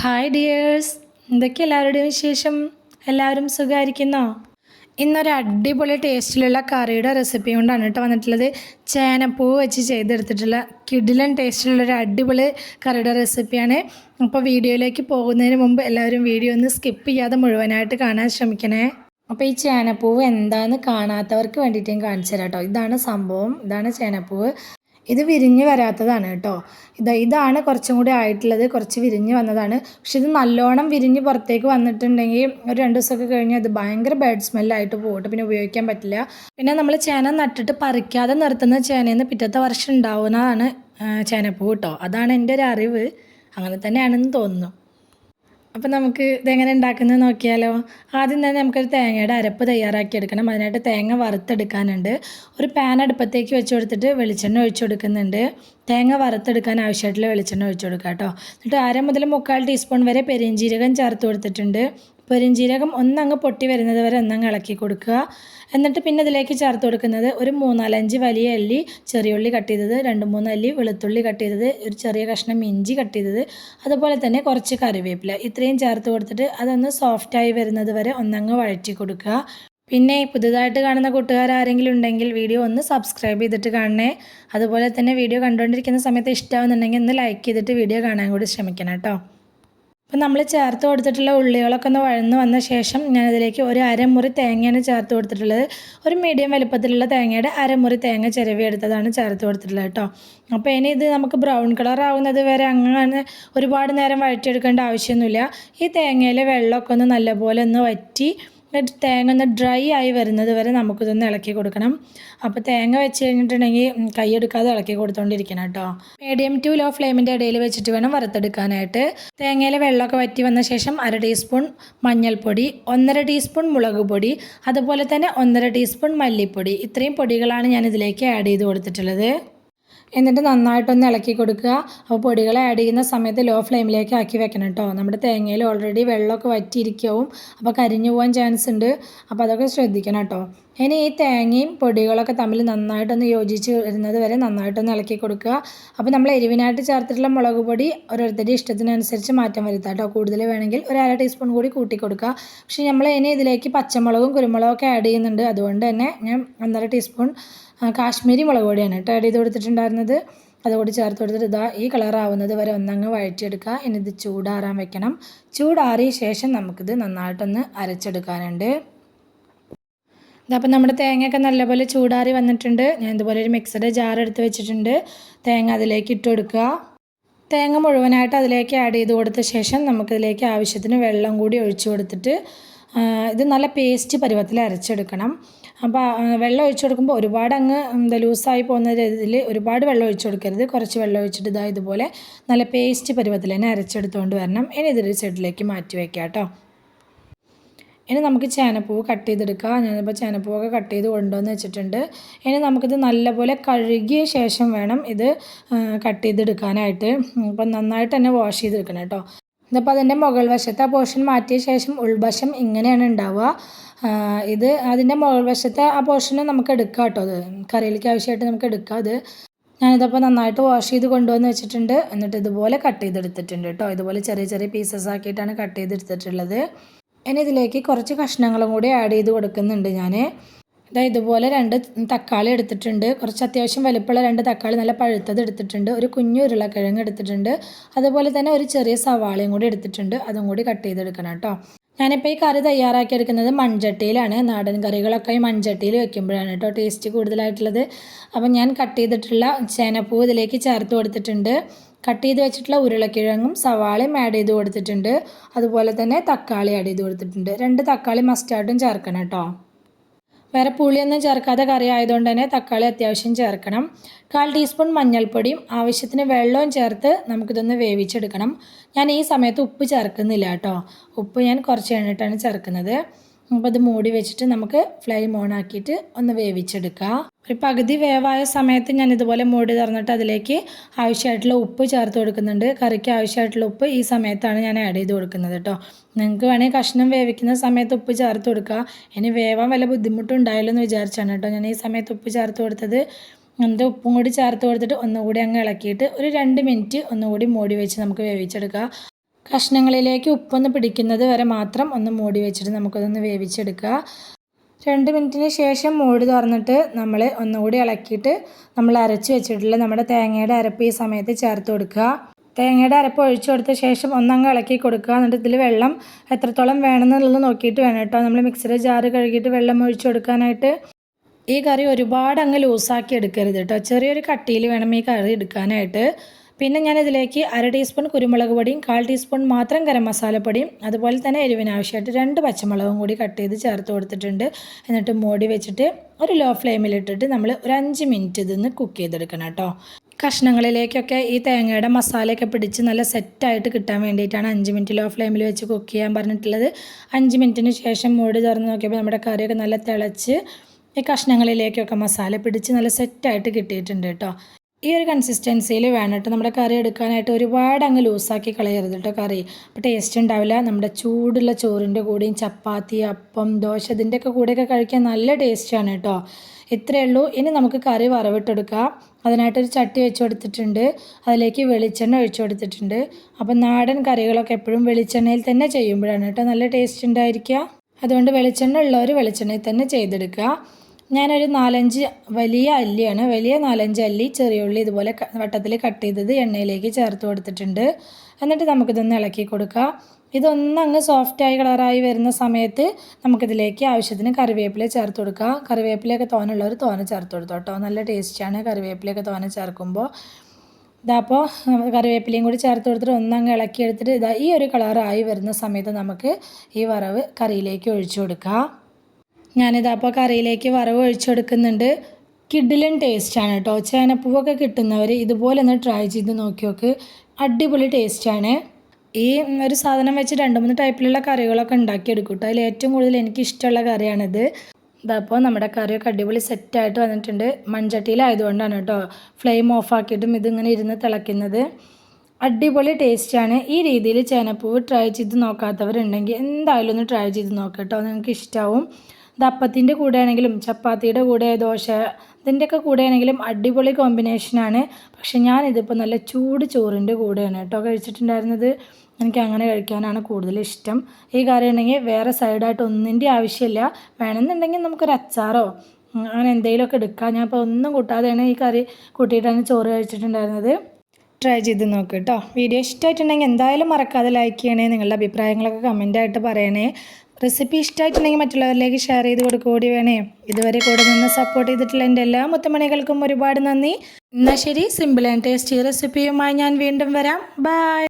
Hi dears എന്തൊക്കെ എല്ലാവരുടെയും വിശേഷം? എല്ലാവരും സുഖമായിരിക്കുന്നോ ഇന്നൊരു അടിപൊളി ടേസ്റ്റിലുള്ള കറിയുടെ റെസിപ്പി കൊണ്ടാണ് കേട്ടോ വന്നിട്ടുള്ളത്. ചേനപ്പൂ വെച്ച് ചെയ്തെടുത്തിട്ടുള്ള കിഡിലൻ ടേസ്റ്റിലുള്ള ഒരു അടിപൊളി കറിയുടെ റെസിപ്പിയാണ് അപ്പോൾ വീഡിയോയിലേക്ക് പോകുന്നതിന് മുമ്പ് എല്ലാവരും വീഡിയോ ഒന്ന് സ്കിപ്പ് ചെയ്യാതെ മുഴുവനായിട്ട് കാണാൻ ശ്രമിക്കണേ. അപ്പോൾ ഈ ചേനപ്പൂവ് എന്താണെന്ന് കാണാത്തവർക്ക് വേണ്ടിയിട്ട് ഞാൻ കാണിച്ചു തരാം കേട്ടോ. ഇതാണ് സംഭവം. ഇതാണ് ചേനപ്പൂവ്. ഇത് വിരിഞ്ഞ് വരാത്തതാണ് കേട്ടോ. ഇത് ഇതാണ് കുറച്ചും കൂടി ആയിട്ടുള്ളത് കുറച്ച് വിരിഞ്ഞ് വന്നതാണ്. പക്ഷെ ഇത് നല്ലോണം വിരിഞ്ഞ് പുറത്തേക്ക് വന്നിട്ടുണ്ടെങ്കിൽ ഒരു രണ്ട് ദിവസമൊക്കെ കഴിഞ്ഞാൽ അത് ഭയങ്കര ബാഡ് സ്മെല്ലായിട്ട് പോകട്ടെ പിന്നെ ഉപയോഗിക്കാൻ പറ്റില്ല. പിന്നെ നമ്മൾ ചേന നട്ടിട്ട് പറിക്കാതെ നിർത്തുന്ന ചേനയിൽ നിന്ന് പിറ്റത്തെ വർഷം ഉണ്ടാവുന്നതാണ് ചേനപ്പൂ കേട്ടോ. അതാണ് എന്റെ ഒരു അറിവ്. അങ്ങനെ തന്നെയാണെന്ന് തോന്നുന്നു. അപ്പോൾ നമുക്ക് ഇതെങ്ങനെ ഉണ്ടാക്കുന്നത് നോക്കിയാലോ. ആദ്യം തന്നെ നമുക്കൊരു തേങ്ങയുടെ അരപ്പ് തയ്യാറാക്കി എടുക്കണം അതിനായിട്ട് തേങ്ങ വറുത്തെടുക്കാനുണ്ട്. ഒരു പാൻ അടുപ്പത്തേക്ക് വെച്ച് കൊടുത്തിട്ട് വെളിച്ചെണ്ണ ഒഴിച്ചു കൊടുക്കുന്നുണ്ട്. തേങ്ങ വറുത്തെടുക്കാൻ ആവശ്യമായിട്ടുള്ള വെളിച്ചെണ്ണ ഒഴിച്ചു കൊടുക്കുക കേട്ടോ എന്നിട്ട് അര മുതൽ മുക്കാൽ ടീസ്പൂൺ വരെ പെരിഞ്ചീരകം ചേർത്ത് കൊടുത്തിട്ടുണ്ട്. പെരിഞ്ചീരകം ഒന്നങ്ങ് പൊട്ടി വരുന്നത് വരെ ഒന്നങ്ങ് ഇളക്കി കൊടുക്കുക. എന്നിട്ട് പിന്നെ ഇതിലേക്ക് ചേർത്ത് കൊടുക്കുന്നത് ഒരു മൂന്നാലഞ്ച് വലിയ അല്ലി ചെറിയുള്ളി കട്ട് ചെയ്തത് രണ്ട് മൂന്ന് അല്ലി വെളുത്തുള്ളി കട്ട് ചെയ്തത് ഒരു ചെറിയ കഷ്ണം ഇഞ്ചി കട്ട് ചെയ്തത് അതുപോലെ തന്നെ കുറച്ച് കറിവേപ്പില. ഇത്രയും ചേർത്ത് കൊടുത്തിട്ട് അതൊന്ന് സോഫ്റ്റായി വരുന്നത് വരെ ഒന്നങ്ങ് വഴറ്റി കൊടുക്കുക. പിന്നെ പുതുതായിട്ട് കാണുന്ന കൂട്ടുകാർ ആരെങ്കിലും ഉണ്ടെങ്കിൽ വീഡിയോ ഒന്ന് സബ്സ്ക്രൈബ് ചെയ്തിട്ട് കാണണേ. അതുപോലെ തന്നെ വീഡിയോ കണ്ടുകൊണ്ടിരിക്കുന്ന സമയത്ത് ഇഷ്ടമാവുന്നുണ്ടെങ്കിൽ ഒന്ന് ലൈക്ക് ചെയ്തിട്ട് വീഡിയോ കാണാൻ കൂടി ശ്രമിക്കണം കേട്ടോ. അപ്പം നമ്മൾ ചേർത്ത് കൊടുത്തിട്ടുള്ള ഉള്ളികളൊക്കെ ഒന്ന് വഴന്ന് വന്ന ശേഷം ഞാനതിലേക്ക് ഒരു അരമുറി തേങ്ങയാണ് ചേർത്ത് കൊടുത്തിട്ടുള്ളത്. ഒരു മീഡിയം വലുപ്പത്തിലുള്ള തേങ്ങയുടെ അരമുറി തേങ്ങ ചിരവി എടുത്തതാണ് ചേർത്ത് കൊടുത്തിട്ടുള്ളത് കേട്ടോ. അപ്പോൾ ഇനി ഇത് നമുക്ക് ബ്രൗൺ കളർ ആവുന്നത് വരെ അങ്ങനെ ഒരുപാട് നേരം വഴറ്റിയെടുക്കേണ്ട ആവശ്യമൊന്നുമില്ല. ഈ തേങ്ങയിലെ വെള്ളമൊക്കെ ഒന്ന് നല്ലപോലെ ഒന്ന് വറ്റി എന്നിട്ട് തേങ്ങ ഒന്ന് ഡ്രൈ ആയി വരുന്നത് വരെ നമുക്കിതൊന്ന് ഇളക്കി കൊടുക്കണം. അപ്പോൾ തേങ്ങ വെച്ച് കഴിഞ്ഞിട്ടുണ്ടെങ്കിൽ കൈയെടുക്കാതെ ഇളക്കി കൊടുത്തോണ്ടിരിക്കണം കേട്ടോ. മീഡിയം ടു ലോ ഫ്ലെയിമിന്റെ ഇടയിൽ വെച്ചിട്ട് വേണം വറുത്തെടുക്കാനായിട്ട്. തേങ്ങയിലെ വെള്ളമൊക്കെ വറ്റി വന്ന ശേഷം അര ടീസ്പൂൺ മഞ്ഞൾപ്പൊടി ഒന്നര ടീസ്പൂൺ മുളക് പൊടി അതുപോലെ തന്നെ ഒന്നര ടീസ്പൂൺ മല്ലിപ്പൊടി. ഇത്രയും പൊടികളാണ് ഞാൻ ഇതിലേക്ക് ആഡ് ചെയ്ത് കൊടുത്തിട്ടുള്ളത്. എന്നിട്ട് നന്നായിട്ടൊന്ന് ഇളക്കി കൊടുക്കുക. അപ്പോൾ പൊടികൾ ആഡ് ചെയ്യുന്ന സമയത്ത് ലോ ഫ്ലെയിമിലേക്ക് ആക്കി വെക്കണം കേട്ടോ നമ്മുടെ തേങ്ങയിൽ ഓൾറെഡി വെള്ളമൊക്കെ വറ്റിയിരിക്കാവും. അപ്പോൾ കരിഞ്ഞു പോകാൻ ചാൻസ് ഉണ്ട്. അപ്പോൾ അതൊക്കെ ശ്രദ്ധിക്കണം കേട്ടോ ഇനി ഈ തേങ്ങയും പൊടികളൊക്കെ തമ്മിൽ നന്നായിട്ടൊന്ന് യോജിച്ച് വരുന്നത് വരെ നന്നായിട്ടൊന്ന് ഇളക്കി കൊടുക്കുക. അപ്പോൾ നമ്മൾ എരിവിനായിട്ട് ചേർത്തിട്ടുള്ള മുളക് പൊടി ഓരോരുത്തരുടെ ഇഷ്ടത്തിനനുസരിച്ച് മാറ്റം വരുത്താം കേട്ടോ കൂടുതൽ വേണമെങ്കിൽ ഒരു അര ടീസ്പൂൺ കൂടി കൂട്ടി കൊടുക്കുക. പക്ഷേ നമ്മൾ ഇനി ഇതിലേക്ക് പച്ചമുളകും കുരുമുളകും ഒക്കെ ആഡ് ചെയ്യുന്നുണ്ട്. അതുകൊണ്ട് തന്നെ ഞാൻ ഒന്നര ടീസ്പൂൺ കാശ്മീരി മുളക് പൊടിയാണ് കേട്ടോ. ആഡ് ചെയ്ത് കൊടുത്തിട്ടുണ്ടായിരുന്നത്. അതുകൂടി ചേർത്ത് കൊടുത്തിട്ട് ഇതാ ഈ കളറാവുന്നത് വരെ ഒന്നങ്ങ് വഴറ്റിയെടുക്കുക. ഇനി ഇത് ചൂടാറാൻ വെക്കണം. ചൂടാറിയ ശേഷം നമുക്കിത് നന്നായിട്ടൊന്ന് അരച്ചെടുക്കാനുണ്ട്. ഇതപ്പം നമ്മുടെ തേങ്ങയൊക്കെ നല്ലപോലെ ചൂടാറി വന്നിട്ടുണ്ട്. ഞാൻ ഇതുപോലെ ഒരു മിക്സഡ് ജാർ എടുത്ത് വെച്ചിട്ടുണ്ട്. തേങ്ങ അതിലേക്ക് ഇട്ട് കൊടുക്കുക. തേങ്ങ മുഴുവനായിട്ട് അതിലേക്ക് ആഡ് ചെയ്ത് കൊടുത്ത ശേഷം നമുക്കിതിലേക്ക് ആവശ്യത്തിന് വെള്ളം കൂടി ഒഴിച്ചു കൊടുത്തിട്ട് ഇത് നല്ല പേസ്റ്റ് പരുവത്തിൽ അരച്ചെടുക്കണം. അപ്പോൾ വെള്ളം ഒഴിച്ചു കൊടുക്കുമ്പോൾ ഒരുപാട് അങ്ങ് എന്താ ലൂസായി പോകുന്ന രീതിയിൽ ഒരുപാട് വെള്ളം ഒഴിച്ചു കൊടുക്കരുത്. കുറച്ച് വെള്ളം ഒഴിച്ചിട്ട് ഇതാ ഇതുപോലെ നല്ല പേസ്റ്റ് പരുവത്തിൽ തന്നെ അരച്ചെടുത്തുകൊണ്ട് വരണം. ഇനി ഇതൊരു സൈഡിലേക്ക് മാറ്റി വയ്ക്കാം കേട്ടോ. ഇനി നമുക്ക് ചേനപ്പൂവ് കട്ട് ചെയ്തെടുക്കാം. ഞാനിപ്പോൾ ചേനപ്പൂവൊക്കെ കട്ട് ചെയ്ത് കൊണ്ടുവന്ന് വെച്ചിട്ടുണ്ട്. ഇനി നമുക്കിത് നല്ലപോലെ കഴുകിയ ശേഷം വേണം ഇത് കട്ട് ചെയ്തെടുക്കാനായിട്ട്. അപ്പം നന്നായിട്ട് തന്നെ വാഷ് ചെയ്തെടുക്കണം കേട്ടോ. ഇതിപ്പോൾ അതിന്റെ മുകൾ വശത്തെ ആ പോർഷൻ മാറ്റിയ ശേഷം ഉൾവശം ഇങ്ങനെയാണ് ഉണ്ടാവുക ഇത് അതിന്റെ മുകൾ വശത്തെ ആ പോർഷൻ നമുക്ക് എടുക്കാം കേട്ടോ അത്. കറിയിലേക്ക് ആവശ്യമായിട്ട് നമുക്ക് എടുക്കാം അത്. ഞാനിതപ്പോൾ നന്നായിട്ട് വാഷ് ചെയ്ത് കൊണ്ടുവന്ന് വെച്ചിട്ടുണ്ട്. എന്നിട്ട് ഇതുപോലെ കട്ട് ചെയ്തെടുത്തിട്ടുണ്ട് കേട്ടോ ഇതുപോലെ ചെറിയ ചെറിയ പീസസ് ആക്കിയിട്ടാണ് കട്ട് ചെയ്തെടുത്തിട്ടുള്ളത്. ഇനി ഇതിലേക്ക് കുറച്ച് കഷ്ണങ്ങളും കൂടി ആഡ് ചെയ്ത് കൊടുക്കുന്നുണ്ട് ഞാൻ ഇതാ ഇതുപോലെ രണ്ട് തക്കാളി എടുത്തിട്ടുണ്ട്. കുറച്ച് അത്യാവശ്യം വലിപ്പമുള്ള രണ്ട് തക്കാളി നല്ല പഴുത്തത് എടുത്തിട്ടുണ്ട്. ഒരു കുഞ്ഞു ഉരുളക്കിഴങ്ങ് എടുത്തിട്ടുണ്ട്. അതുപോലെ തന്നെ ഒരു ചെറിയ സവാളയും കൂടി എടുത്തിട്ടുണ്ട്. അതും കൂടി കട്ട് ചെയ്തെടുക്കണം കേട്ടോ. ഞാനിപ്പോൾ ഈ കറി തയ്യാറാക്കിയെടുക്കുന്നത് മൺചട്ടിയിലാണ്. നാടൻ കറികളൊക്കെ ഈ മൺചട്ടിയിൽ വെക്കുമ്പോഴാണ് കേട്ടോ ടേസ്റ്റ് കൂടുതലായിട്ടുള്ളത്. അപ്പം ഞാൻ കട്ട് ചെയ്തിട്ടുള്ള ചേനപ്പൂ ഇതിലേക്ക് ചേർത്ത് കൊടുത്തിട്ടുണ്ട്. കട്ട് ചെയ്ത് വെച്ചിട്ടുള്ള ഉരുളക്കിഴങ്ങും സവാളയും ആഡ് ചെയ്ത് കൊടുത്തിട്ടുണ്ട്. അതുപോലെ തന്നെ തക്കാളി ആഡ് ചെയ്ത് കൊടുത്തിട്ടുണ്ട്. രണ്ട് തക്കാളി മസ്റ്റാർഡും ചേർക്കണം കേട്ടോ. വേറെ പുളിയൊന്നും ചേർക്കാത്ത കറി ആയതുകൊണ്ട് തന്നെ തക്കാളി അത്യാവശ്യം ചേർക്കണം. കാൽ ടീസ്പൂൺ മഞ്ഞൾപ്പൊടിയും ആവശ്യത്തിന് വെള്ളവും ചേർത്ത് നമുക്കിതൊന്ന് വേവിച്ചെടുക്കണം. ഞാൻ ഈ സമയത്ത് ഉപ്പ് ചേർക്കുന്നില്ല കേട്ടോ. ഉപ്പ് ഞാൻ കുറച്ച് കഴിഞ്ഞിട്ടാണ് ചേർക്കുന്നത്. അപ്പോൾ ഇത് മൂടി വെച്ചിട്ട് നമുക്ക് ഫ്ലെയിം ഓൺ ആക്കിയിട്ട് ഒന്ന് വേവിച്ചെടുക്കുക ഒരു പകുതി വേവായ സമയത്ത് ഞാൻ ഇതുപോലെ മൂടി തറന്നിട്ട് അതിലേക്ക് ആവശ്യമായിട്ടുള്ള ഉപ്പ് ചേർത്ത് കൊടുക്കുന്നുണ്ട്. കറിക്ക് ആവശ്യമായിട്ടുള്ള ഉപ്പ് ഈ സമയത്താണ് ഞാൻ ആഡ് ചെയ്ത് കൊടുക്കുന്നത് കേട്ടോ. നിങ്ങൾക്ക് വേണമെങ്കിൽ കഷ്ണം വേവിക്കുന്ന സമയത്ത് ഉപ്പ് ചേർത്ത് കൊടുക്കുക ഇനി വേവാൻ വല്ല ബുദ്ധിമുട്ടുണ്ടായല്ലോ എന്ന് വിചാരിച്ചാണ് കേട്ടോ. ഞാൻ ഈ സമയത്ത് ഉപ്പ് ചേർത്ത് കൊടുത്തത്. എന്നിട്ട് ഉപ്പും കൂടി ചേർത്ത് കൊടുത്തിട്ട് ഒന്നുകൂടി അങ്ങ് ഇളക്കിയിട്ട് ഒരു രണ്ട് മിനിറ്റ് ഒന്നുകൂടി മൂടി വെച്ച് നമുക്ക് വേവിച്ചെടുക്കുക കഷ്ണങ്ങളിലേക്ക് ഉപ്പൊന്ന് പിടിക്കുന്നത് വരെ മാത്രം ഒന്ന് മൂടി വെച്ചിട്ട് നമുക്കതൊന്ന് വേവിച്ചെടുക്കുക. രണ്ട് മിനിറ്റിന് ശേഷം മൂടി തുറന്നിട്ട് നമ്മൾ ഒന്നുകൂടി ഇളക്കിയിട്ട് നമ്മൾ അരച്ച് വെച്ചിട്ടുള്ള നമ്മുടെ തേങ്ങയുടെ അരപ്പ് ഈ സമയത്ത് ചേർത്ത് കൊടുക്കുക. തേങ്ങയുടെ അരപ്പ് ഒഴിച്ചു കൊടുത്ത ശേഷം ഒന്നങ്ങ് ഇളക്കി കൊടുക്കുക. എന്നിട്ട് ഇതിൽ വെള്ളം എത്രത്തോളം വേണമെന്നുള്ളത് നോക്കിയിട്ട് വേണം കേട്ടോ. നമ്മൾ മിക്സിയുടെ ജാറ് കഴുകിയിട്ട് വെള്ളം ഒഴിച്ചു കൊടുക്കാനായിട്ട് ഈ കറി ഒരുപാട് അങ്ങ് ലൂസാക്കി എടുക്കരുത് കേട്ടോ. ചെറിയൊരു കട്ടിയിൽ വേണം ഈ കറി എടുക്കാനായിട്ട്. പിന്നെ ഞാനിതിലേക്ക് അര ടീസ്പൂൺ കുരുമുളക് പൊടിയും കാൽ ടീസ്പൂൺ മാത്രം ഗരം മസാലപ്പൊടിയും അതുപോലെ തന്നെ എരിവിന് ആവശ്യമായിട്ട് രണ്ട് പച്ചമുളകും കൂടി കട്ട് ചെയ്ത് ചേർത്ത് കൊടുത്തിട്ടുണ്ട്. എന്നിട്ട് മോടി വെച്ചിട്ട് ഒരു ലോ ഫ്ലെയിമിലിട്ടിട്ട് നമ്മൾ ഒരു അഞ്ച് മിനിറ്റ് ഇതൊന്ന് കുക്ക് ചെയ്തെടുക്കണം കേട്ടോ. കഷ്ണങ്ങളിലേക്കൊക്കെ ഈ തേങ്ങയുടെ മസാലയൊക്കെ പിടിച്ച് നല്ല സെറ്റായിട്ട് കിട്ടാൻ വേണ്ടിയിട്ടാണ് അഞ്ച് മിനിറ്റ് ലോ ഫ്ലെയിമിൽ വെച്ച് കുക്ക് ചെയ്യാൻ പറഞ്ഞിട്ടുള്ളത്. അഞ്ച് മിനിറ്റിന് ശേഷം മൂടി തുറന്ന് നോക്കിയപ്പോൾ നമ്മുടെ കറിയൊക്കെ നല്ല തിളച്ച് ഈ കഷ്ണങ്ങളിലേക്കൊക്കെ മസാല പിടിച്ച് നല്ല സെറ്റായിട്ട് കിട്ടിയിട്ടുണ്ട് കേട്ടോ. ഈ ഒരു കൺസിസ്റ്റൻസിയിൽ വേണം കേട്ടോ നമ്മുടെ കറി എടുക്കാനായിട്ട് ഒരുപാട് അങ്ങ് ലൂസാക്കി കളയരുത് കേട്ടോ കറി. അപ്പോൾ ടേസ്റ്റ് ഉണ്ടാവില്ല നമ്മുടെ ചൂടുള്ള ചോറിന്റെ കൂടെയും ചപ്പാത്തി അപ്പം ദോശ ഇതിന്റെയൊക്കെ കൂടെയൊക്കെ കഴിക്കാൻ നല്ല ടേസ്റ്റാണ് കേട്ടോ ഇത്രയേ ഉള്ളൂ. ഇനി നമുക്ക് കറി വറവിട്ടെടുക്കാം. അതിനായിട്ടൊരു ചട്ടി വെച്ച് കൊടുത്തിട്ടുണ്ട്. അതിലേക്ക് വെളിച്ചെണ്ണ ഒഴിച്ചു കൊടുത്തിട്ടുണ്ട്. അപ്പം നാടൻ കറികളൊക്കെ എപ്പോഴും വെളിച്ചെണ്ണയിൽ തന്നെ ചെയ്യുമ്പോഴാണ് കേട്ടോ നല്ല ടേസ്റ്റ് ഉണ്ടായിരിക്കുക അതുകൊണ്ട് വെളിച്ചെണ്ണ ഉള്ളവർ വെളിച്ചെണ്ണയിൽ തന്നെ ചെയ്തെടുക്കുക. ഞാനൊരു നാലഞ്ച് വലിയ അല്ലിയാണ്. വലിയ നാലഞ്ച് അല്ലി ചെറിയ ഉള്ളി ഇതുപോലെ വട്ടത്തിൽ കട്ട് ചെയ്തത് എണ്ണയിലേക്ക് ചേർത്ത് കൊടുത്തിട്ടുണ്ട്. എന്നിട്ട് നമുക്കിതൊന്ന് ഇളക്കി കൊടുക്കാം. ഇതൊന്നങ്ങ് സോഫ്റ്റായി കളറായി വരുന്ന സമയത്ത് നമുക്കിതിലേക്ക് ആവശ്യത്തിന് കറിവേപ്പില ചേർത്ത് കൊടുക്കുക കറിവേപ്പിലയൊക്കെ തോനുള്ളവർ തോന ചേർത്ത് കൊടുത്തു കേട്ടോ. നല്ല ടേസ്റ്റാണ് കറിവേപ്പിലയൊക്കെ തോന ചേർക്കുമ്പോൾ ഇതാപ്പോൾ കറിവേപ്പിലയും കൂടി ചേർത്ത് കൊടുത്തിട്ട് ഒന്നങ്ങ് ഇളക്കിയെടുത്തിട്ട് ഇതാ ഈ ഒരു കളറായി വരുന്ന സമയത്ത് നമുക്ക് ഈ വറവ് കറിയിലേക്ക് ഒഴിച്ചു കൊടുക്കാം. ഞാനിതാ അപ്പോൾ കറിയിലേക്ക് വറവ് ഒഴിച്ചെടുക്കുന്നുണ്ട്. കിഡിലൻ ടേസ്റ്റാണ് കേട്ടോ ചേനപ്പൂവൊക്കെ കിട്ടുന്നവർ ഇതുപോലെ ഒന്ന് ട്രൈ ചെയ്ത് നോക്കി നോക്ക് അടിപൊളി ടേസ്റ്റാണ് ഈ ഒരു സാധനം വെച്ച് രണ്ട് മൂന്ന് ടൈപ്പിലുള്ള കറികളൊക്കെ ഉണ്ടാക്കിയെടുക്കും കേട്ടോ അതിൽ ഏറ്റവും കൂടുതൽ എനിക്ക് ഇഷ്ടമുള്ള കറിയാണിത് ഇതപ്പോൾ നമ്മുടെ കറിയൊക്കെ അടിപൊളി സെറ്റായിട്ട് വന്നിട്ടുണ്ട്. മൺചട്ടിയിലായതുകൊണ്ടാണ് കേട്ടോ ഫ്ലെയിം ഓഫ് ആക്കിയിട്ടും ഇതിങ്ങനെ ഇരുന്ന് തിളയ്ക്കുന്നത്. അടിപൊളി ടേസ്റ്റാണ് ഈ രീതിയിൽ ചേനപ്പൂവ് ട്രൈ ചെയ്ത് നോക്കാത്തവരുണ്ടെങ്കിൽ എന്തായാലും ഒന്ന് ട്രൈ ചെയ്ത് നോക്കാം കേട്ടോ നിങ്ങൾക്ക് ഇഷ്ടമാവും ഇത് അപ്പത്തിന്റെ കൂടെ ആണെങ്കിലും ചപ്പാത്തിയുടെ കൂടെ ദോശ ഇതിന്റെയൊക്കെ കൂടെ ആണെങ്കിലും അടിപൊളി കോമ്പിനേഷനാണ് പക്ഷെ ഞാനിതിപ്പോൾ നല്ല ചൂട് ചോറിന്റെ കൂടെയാണ് കേട്ടോ കഴിച്ചിട്ടുണ്ടായിരുന്നത്. എനിക്ക് അങ്ങനെ കഴിക്കാനാണ് കൂടുതൽ ഇഷ്ടം. ഈ കറി ഉണ്ടെങ്കിൽ വേറെ സൈഡായിട്ട് ഒന്നിന്റെ ആവശ്യമില്ല. വേണമെന്നുണ്ടെങ്കിൽ നമുക്കൊരു അച്ചാറോ അങ്ങനെ എന്തെങ്കിലുമൊക്കെ എടുക്കാം. ഞാൻ ഇപ്പോൾ ഒന്നും കൂട്ടാതെയാണ് ഈ കറി കൂട്ടിയിട്ടാണ് ചോറ് കഴിച്ചിട്ടുണ്ടായിരുന്നത്. ട്രൈ ചെയ്ത് നോക്ക് കേട്ടോ. വീഡിയോ ഇഷ്ടമായിട്ടുണ്ടെങ്കിൽ എന്തായാലും മറക്കാതെ ലൈക്ക് ചെയ്യണേ. നിങ്ങളുടെ അഭിപ്രായങ്ങളൊക്കെ കമന്റായിട്ട് പറയണേ. റെസിപ്പി ഇഷ്ടമായിട്ടുണ്ടെങ്കിൽ മറ്റുള്ളവരിലേക്ക് ഷെയർ ചെയ്ത് കൊടുക്കുക. കൂടി വേണേ. ഇതുവരെ കൂടെ നിന്ന് സപ്പോർട്ട് ചെയ്തിട്ടുള്ള എന്റെ എല്ലാ മുത്തമണികൾക്കും ഒരുപാട് നന്ദി. എന്നാൽ ശരി സിമ്പിൾ ആൻഡ് ടേസ്റ്റി റെസിപ്പിയുമായി ഞാൻ വീണ്ടും വരാം. ബൈ